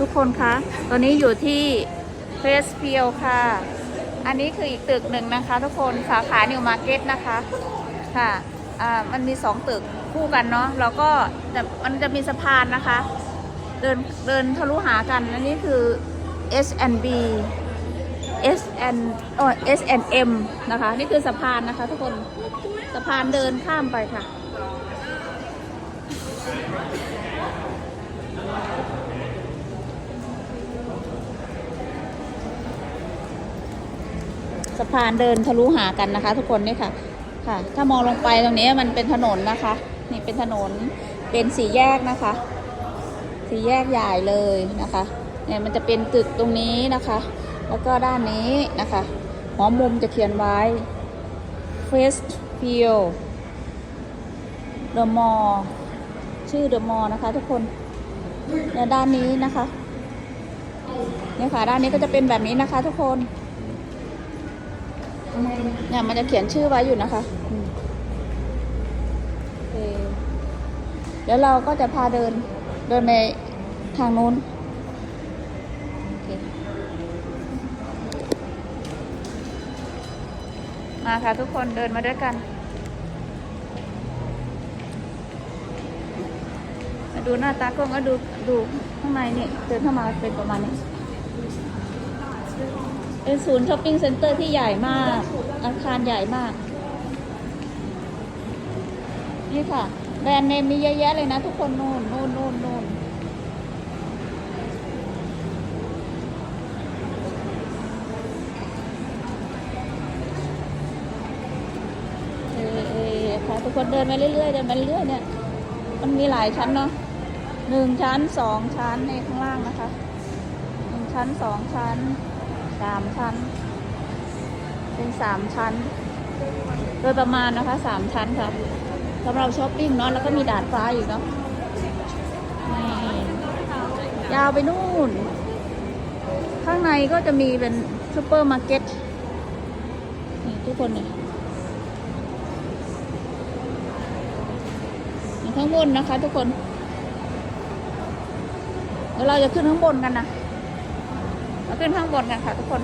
ทุกคนคะตอนนี้อยู่ที่เฟสเพียวค่ะ อันนี้คืออีกตึกหนึ่งนะคะ ทุกคนสาขานิวมาร์เก็ตนะคะค่ะอ่ามันมีสองตึกคู่กันเนาะแล้วก็แต่มันจะมีสะพานนะคะ เดินเดินทะลุหากันอันนี้คือ S&B S N โอ้ S N M นะคะ นี่คือสะพานนะคะ ทุกคนสะพานเดินข้ามไปค่ะ สะพานเดินทะลุหากันนะคะ ทุกคนนี่ค่ะ ค่ะ ถ้ามองลงไปตรงนี้มันเป็นถนนนะคะ นี่เป็นถนนเป็นสี่แยกนะคะ สี่แยกใหญ่เลยนะคะเนี่ยมันจะเป็นตึกตรงนี้นะคะ แล้วก็ด้านนี้นะคะหัวมุมจะเขียนไว้ First Field The Mall ชื่อ The Mall นะคะ ทุกคนเนี่ยด้านนี้นะคะเนี่ยค่ะด้านนี้ก็จะเป็นแบบนี้นะคะ ทุกคน เนี่ยมันจะเขียนชื่อไว้อยู่นะคะเดี๋ยวเราก็จะพาเดินเดินในทางนู้นมาค่ะทุกคนเดินมาด้วยกัน มาดูหน้าตากล้องก็ดูดูข้างในนี่เดินเข้ามาเป็นประมาณนี้ เป็นศูนย์ช้อปปิ้งเซ็นเตอร์ที่ใหญ่มาก อาคารใหญ่มาก นี่ค่ะ แบรนด์เนมมีเยอะแยะเลยนะทุกคนนู่นนู่นนู่นนู่นเออค่ะทุกคนเดินมาเรื่อยๆเดินมาเรื่อยเนี่ย มันมีหลายชั้นเนาะหนึ่งชั้นสองชั้นในข้างล่างนะคะหนึ่งชั้นสองชั้น สามชั้น เป็นสามชั้น โดยประมาณนะคะสามชั้นค่ะสำหรับช้อปปิ้งเนาะแล้วก็มีดาดฟ้าอยู่เนาะนี่ยาวไปนู่น ข้างในก็จะมีเป็นซูเปอร์มาร์เก็ตนี่ทุกคนเนี่ยข้างบนนะคะทุกคน เดี๋ยวเราจะขึ้นข้างบนกันนะ มาขึ้นข้างบนกันค่ะทุกคน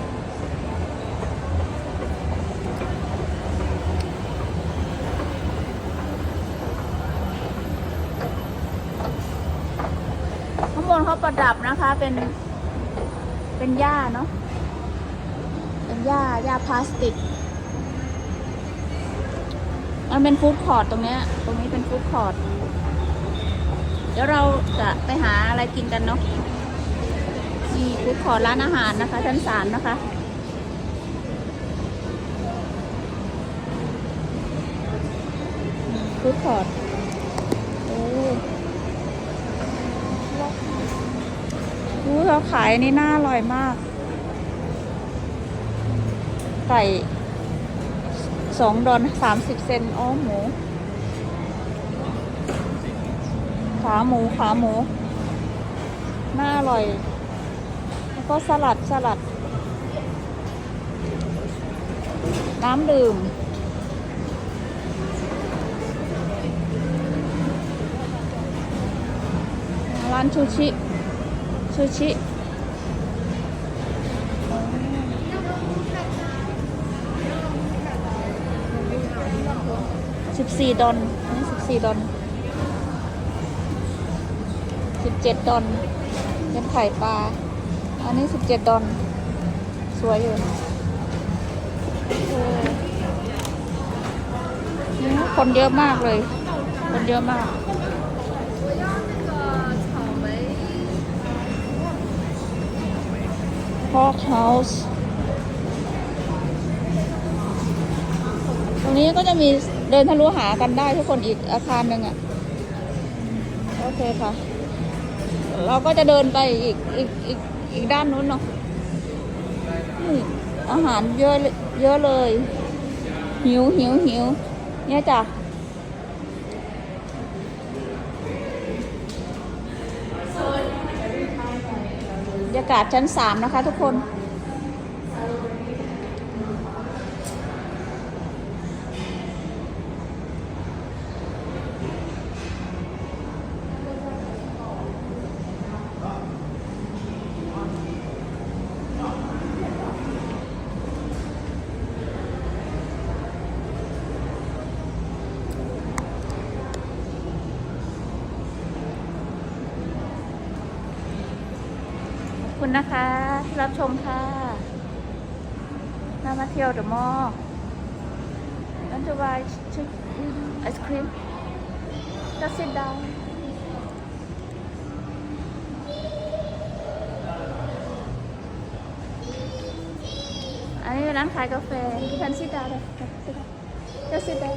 ข้างบนเขาประดับนะคะเป็น เป็นหญ้าเนาะเป็นหญ้าหญ้าพลาสติก มันเป็นฟู้ดคอร์ทตรงเนี้ย ตรงนี้เป็นฟู้ดคอร์ทเดี๋ยวเราจะไปหาอะไรกินกันเนาะ นี่ฟู้ดคอร์ทร้านอาหารนะคะชั้นสามนะคะฟู้ดคอร์ทโอ้รู้เขาขายนี่น่าอร่อยมาก ไก่สองดอนสามสิบเซนอ๋อหมู ขาหมู ขาหมู น่าอร่อย ก็สลัดสลัด น้ำดื่ม ร้านชูชิ ชูชิสิบสี่ดอลนนี้สิบสี่ดอลสิบเจ็ดดอลเป็นไข่ปลา อันนี้สิบเจ็ดดอลสวยอยู่คนเยอะมากเลย คนเยอะมาก Pork House ตรงนี้ก็จะมีเดินทะลุหากันได้ทุกคนอีกอาคารหนึ่งอะ่ะ โอเคค่ะ เราก็จะเดินไปอีกอีกอีก อีกด้านนู้นเนาะนี่อาหารเยอะเยอะเลย หิวหิวหิวเนี่ยจ้ะบรรยากาศชั้นสามนะคะทุกคน คุณนะคะที่รับชมค่ะน่ามาเที่ยวเดอะมอลล์นั่นจะวายชิคไอศครีม just sit down อันนี้เป็นร้านขายกาแฟที่พันซิดาเลยจะซิดา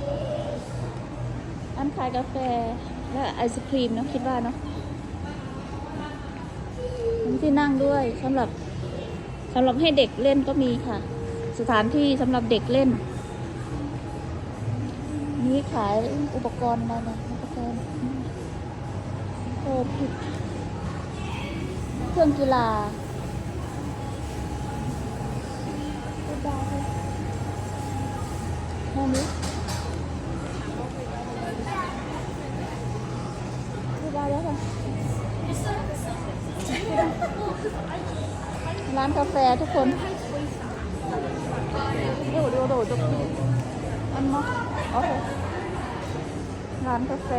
ร้านขายกาแฟและไอศครีมเนอะคิดว่าเนาะ ที่นั่งด้วยสำหรับสำหรับให้เด็กเล่นก็มีค่ะ สถานที่สำหรับเด็กเล่น นี่ขายอุปกรณ์อะไรนะอุปกรณ์โอ้ผิดเครื่องกีฬาแค่นี้ ร้านกาแฟทุกคนดูดูดูดูอันมาโอเคร้านกาแฟ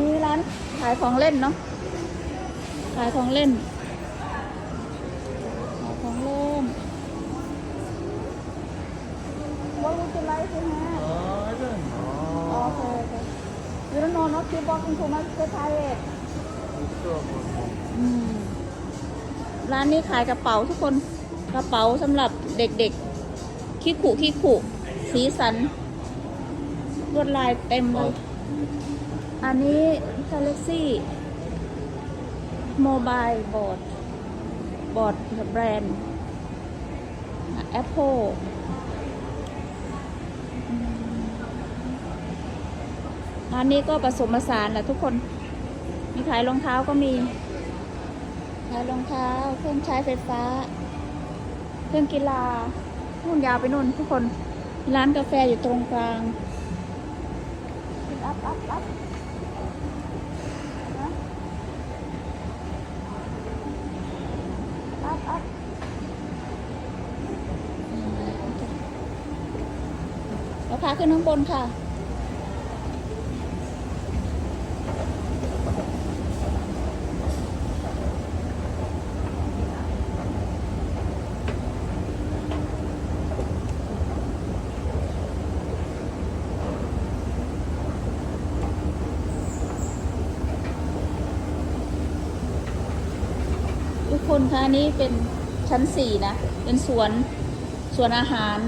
มีร้านขายของเล่นเนาะขายของเล่น ขายของเล่น What would you like to have? I don't know. Okay, okay. You don't know not keep walking too much get tired. It's so good. อืมร้านนี้ขายกระเป๋าทุกคน กระเป๋าสำหรับเด็กๆขี้ขู่ขี้ขู่สีสัน ลวดลายเต็มเลย อันนี้ Galaxy Mobile Board บอร์ดแบรนด์ Apple อืม ร้านนี้ก็ผสมผสานแหละทุกคน มีขายรองเท้าก็มี ขายรองเท้า เครื่องใช้ไฟฟ้า เครื่องกีฬานู่นยาวไปนู่นทุกคน ร้านกาแฟอยู่ตรงกลางอัพอัพอัพนะอัพอัพอืมโอเคแล้วพาขึ้นข้างบนค่ะ คนคะอันนี้เป็นชั้นสี่นะ เป็นสวนสวนอาหาร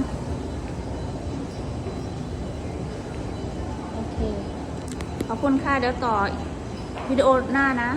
โอเค ขอบคุณค่ะ เดี๋ยวต่อวิดีโอหน้านะ